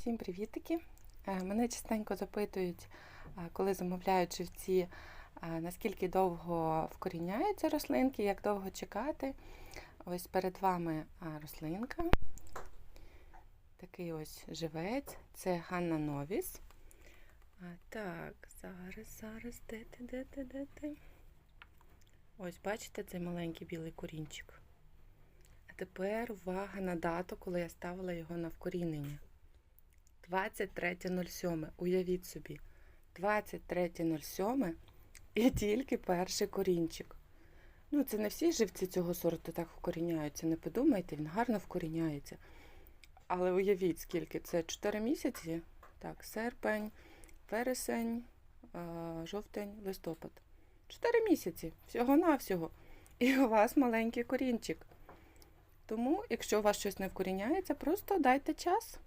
Всім привітики! Е, Мене частенько запитують, е, коли замовляють живці, е, наскільки довго вкоріняються рослинки, як довго чекати. Ось перед вами рослинка. Такий ось живець. Це Ганна Новіс. Так, зараз, зараз, де ти, де ти, де ти? Ось, бачите цей маленький білий корінчик. А тепер увага на дату, коли я ставила його на вкорінення. 23.07. Уявіть собі. 23.07 і тільки перший корінчик. Ну, це не всі живці цього сорту так вкоріняються. Не подумайте, він гарно вкоріняється. Але уявіть, скільки це 4 місяці. Так, серпень, вересень, е, жовтень, листопад. 4 місяці. Всього-навсього. І у вас маленький корінчик. Тому, якщо у вас щось не вкоріняється, просто дайте час.